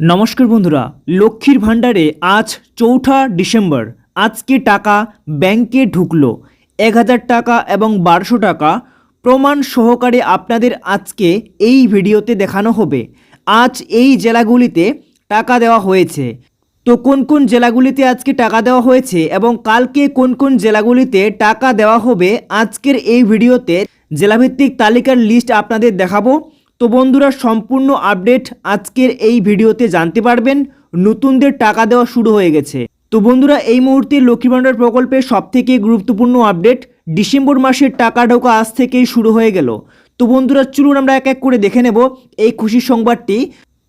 নমস্কার বন্ধুরা, লক্ষ্মীর ভাণ্ডারে আজ চৌঠা ডিসেম্বর। আজকে টাকা ব্যাংকে ঢুকলো। এক হাজার টাকা এবং বারোশো টাকা প্রমাণ সহকারে আপনাদের আজকে এই ভিডিওতে দেখানো হবে। আজ এই জেলাগুলিতে টাকা দেওয়া হয়েছে। তো কোন কোন জেলাগুলিতে আজকে টাকা দেওয়া হয়েছে এবং কালকে কোন কোন জেলাগুলিতে টাকা দেওয়া হবে, আজকের এই ভিডিওতে জেলাভিত্তিক তালিকার লিস্ট আপনাদের দেখাবো। তো বন্ধুরা, সম্পূর্ণ আপডেট আজকের এই ভিডিওতে জানতে পারবেন, নতুনদের টাকা দেওয়া শুরু হয়ে গেছে। তো বন্ধুরা, এই মুহূর্তে লক্ষ্মী ভাণ্ডার প্রকল্পের সবথেকে গুরুত্বপূর্ণ আপডেট, ডিসেম্বর মাসের টাকা ঢোকা আজ থেকেই শুরু হয়ে গেল। তো বন্ধুরা, চলুন আমরা এক এক করে দেখে নেব এই খুশির সংবাদটি।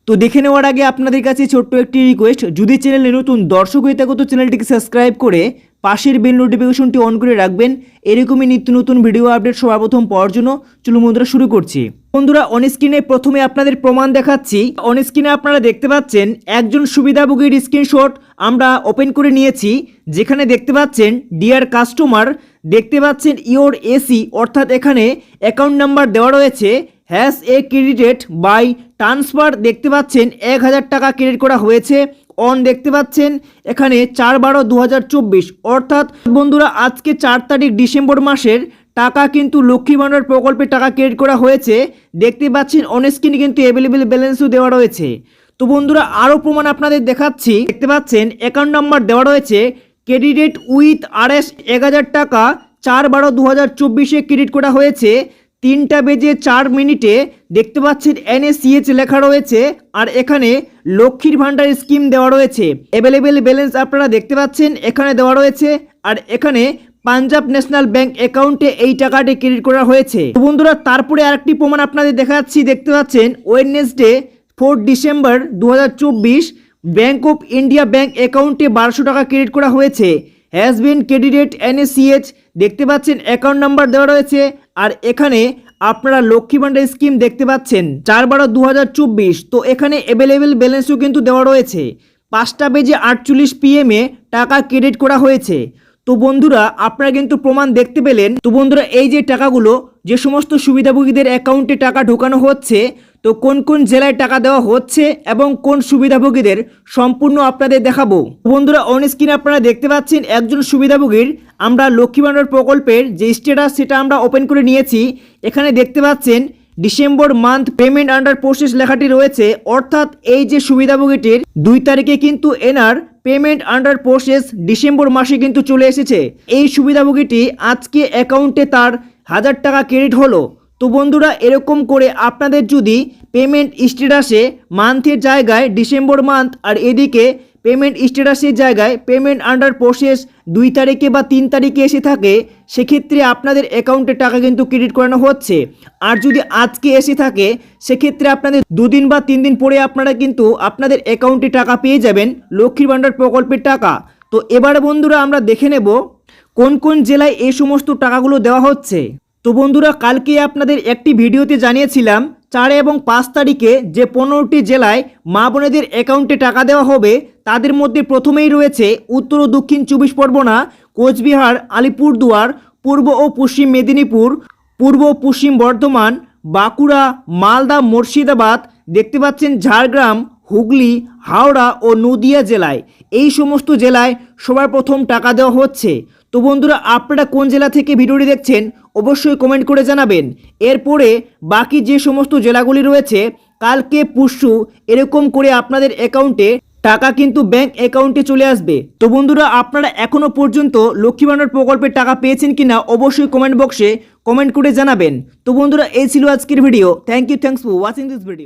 তো দেখে নেওয়ার আগে আপনাদের কাছে ছোট্ট একটি রিকোয়েস্ট যদি চ্যানেলে নতুন দর্শক হয়ে থাকো, তো চ্যানেলটিকে সাবস্ক্রাইব করে পাশের বেল নোটিফিকেশনটি অন করে রাখবেন। এরকমই নিত্য নতুন ভিডিও আপডেট সবার প্রথম পাওয়ার জন্য চলুন বন্ধুরা শুরু করছি। বন্ধুরা অন স্ক্রিনে প্রথমে আপনাদের প্রমাণ দেখাচ্ছি। অন স্ক্রিনে আপনারা দেখতে পাচ্ছেন একজন সুবিধাভোগীর স্ক্রিনশট আমরা ওপেন করে নিয়েছি, যেখানে দেখতে পাচ্ছেন ডিয়ার কাস্টমার দেখতে পাচ্ছেন ইওর এসি অর্থাৎ এখানে অ্যাকাউন্ট নাম্বার দেওয়া রয়েছে। Hash A credited by transfer দেখতে পাচ্ছেন এক হাজার টাকা ক্রেডিট করা হয়েছে। অন দেখতে পাচ্ছেন এখানে চার বারো দু অর্থাৎ বন্ধুরা, আজকে চার তারিখ ডিসেম্বর মাসের টাকা কিন্তু লক্ষ্মী ভাণ্ডার প্রকল্পে টাকা ক্রেডিট করা হয়েছে। দেখতে পাচ্ছেন অন স্ক্রিনে কিন্তু অ্যাভেলেবেল ব্যালেন্সও দেওয়া রয়েছে। তো বন্ধুরা, আরও প্রমাণ আপনাদের দেখাচ্ছি। দেখতে পাচ্ছেন অ্যাকাউন্ট নাম্বার দেওয়া রয়েছে। ক্রেডিট উইথ আর এস এক হাজার টাকা, চার বারো দু হাজার চব্বিশে ক্রেডিট করা হয়েছে। তিনটা বেজে চার মিনিটে দেখতে পাচ্ছেন এনএসিএচ লেখা রয়েছে, আর এখানে লক্ষ্মীর ভাণ্ডার স্কিম দেওয়া রয়েছে। অ্যাভেলেবেল ব্যালেন্স আপনারা দেখতে পাচ্ছেন, এখানে দেওয়া রয়েছে, আর এখানে পাঞ্জাব ন্যাশনাল ব্যাংক অ্যাকাউন্টে এই টাকাটি ক্রেডিট করা হয়েছে। বন্ধুরা, তারপরে আরেকটি প্রমাণ আপনাদের দেখাচ্ছি, দেখতে পাচ্ছেন ওয়েডনেসডে ফোর ডিসেম্বর দু ব্যাংক অফ ইন্ডিয়া ব্যাংক অ্যাকাউন্টে বারোশো টাকা ক্রেডিট করা হয়েছে। হ্যাজ বিন ক্রেডিটেড এনএসিএচ দেখতে পাচ্ছেন অ্যাকাউন্ট নাম্বার দেওয়া রয়েছে আর এখানে আপনারা লক্ষ্মী ভান্ডার স্কিম দেখতে পাচ্ছেন, চার বারো দু তো এখানে অ্যাভেলেবেল ব্যালেন্সও কিন্তু দেওয়া রয়েছে। পাঁচটা বেজে আটচল্লিশ পিএমে টাকা ক্রেডিট করা হয়েছে। তো বন্ধুরা, আপনারা কিন্তু প্রমাণ দেখতে পেলেন। তো বন্ধুরা, এই যে টাকাগুলো, যে সমস্ত সুবিধাভোগীদের অ্যাকাউন্টে টাকা ঢোকানো হচ্ছে তো কোন কোন জেলায় টাকা দেওয়া হচ্ছে এবং কোন সুবিধাভোগীদের সম্পূর্ণ আপনাদের দেখাবো। বন্ধুরা অন স্ক্রিনে আপনারা দেখতে পাচ্ছেন একজন সুবিধাভোগীর আমরা লক্ষ্মী ভাণ্ডার প্রকল্পের যে স্টেটাস সেটা আমরা ওপেন করে নিয়েছি। এখানে দেখতে পাচ্ছেন December month payment under process লেখাটি রয়েছে। অর্থাৎ এই যে সুবিধাভোগীটির দুই তারিখে কিন্তু এনার পেমেন্ট আন্ডার প্রসেস ডিসেম্বর মাসে কিন্তু চলে এসেছে। এই সুবিধাভোগীটি আজকে অ্যাকাউন্টে তার হাজার টাকা ক্রেডিট হলো। তো বন্ধুরা, এরকম করে আপনাদের যদি পেমেন্ট স্ট্যাটাসে মান্থের জায়গায় ডিসেম্বর মান্থ আর এদিকে পেমেন্ট স্ট্যাটাসের জায়গায় পেমেন্ট আন্ডার প্রসেস দুই তারিখে বা তিন তারিখে এসে থাকে, সেক্ষেত্রে আপনাদের অ্যাকাউন্টে টাকা কিন্তু ক্রেডিট করানো হচ্ছে। আর যদি আজকে এসে থাকে, সেক্ষেত্রে আপনাদের দুদিন বা তিন দিন পরে আপনারা কিন্তু আপনাদের অ্যাকাউন্টে টাকা পেয়ে যাবেন, লক্ষ্মীর ভাণ্ডার প্রকল্পের টাকা। তো এবারে বন্ধুরা, আমরা দেখে নেব কোন কোন জেলায় এই সমস্ত টাকাগুলো দেওয়া হচ্ছে। তো বন্ধুরা, কালকে আপনাদের একটি ভিডিওতে জানিয়েছিলাম, চার এবং পাঁচ তারিখে যে পনেরোটি জেলায় মা বোনেদের অ্যাকাউন্টে টাকা দেওয়া হবে, তাদের মধ্যে প্রথমেই রয়েছে উত্তর ও দক্ষিণ চব্বিশ পরগনা, কোচবিহার, আলিপুরদুয়ার, পূর্ব ও পশ্চিম মেদিনীপুর, পূর্ব পশ্চিম বর্ধমান, বাঁকুড়া, মালদা, মুর্শিদাবাদ, দেখতে পাচ্ছেন ঝাড়গ্রাম, হুগলি, হাওড়া ও নদিয়া জেলায়। এই সমস্ত জেলায় সবার প্রথম টাকা দেওয়া হচ্ছে। তো বন্ধুরা, আপনারা কোন জেলা থেকে ভিডিওটি দেখছেন, অবশ্যই কমেন্ট করে জানাবেন। এরপরে বাকি যে সমস্ত জেলাগুলি রয়েছে, কালকে পুষ্যু এরকম করে আপনাদের অ্যাকাউন্টে টাকা কিন্তু ব্যাংক অ্যাকাউন্টে চলে আসবে। তো বন্ধুরা, আপনারা এখনও পর্যন্ত লক্ষ্মী ভাণ্ডার প্রকল্পের টাকা পেয়েছেন কিনা, অবশ্যই কমেন্ট বক্সে কমেন্ট করে জানাবেন। তো বন্ধুরা, এই ছিল আজকের video thank you thanks for watching this video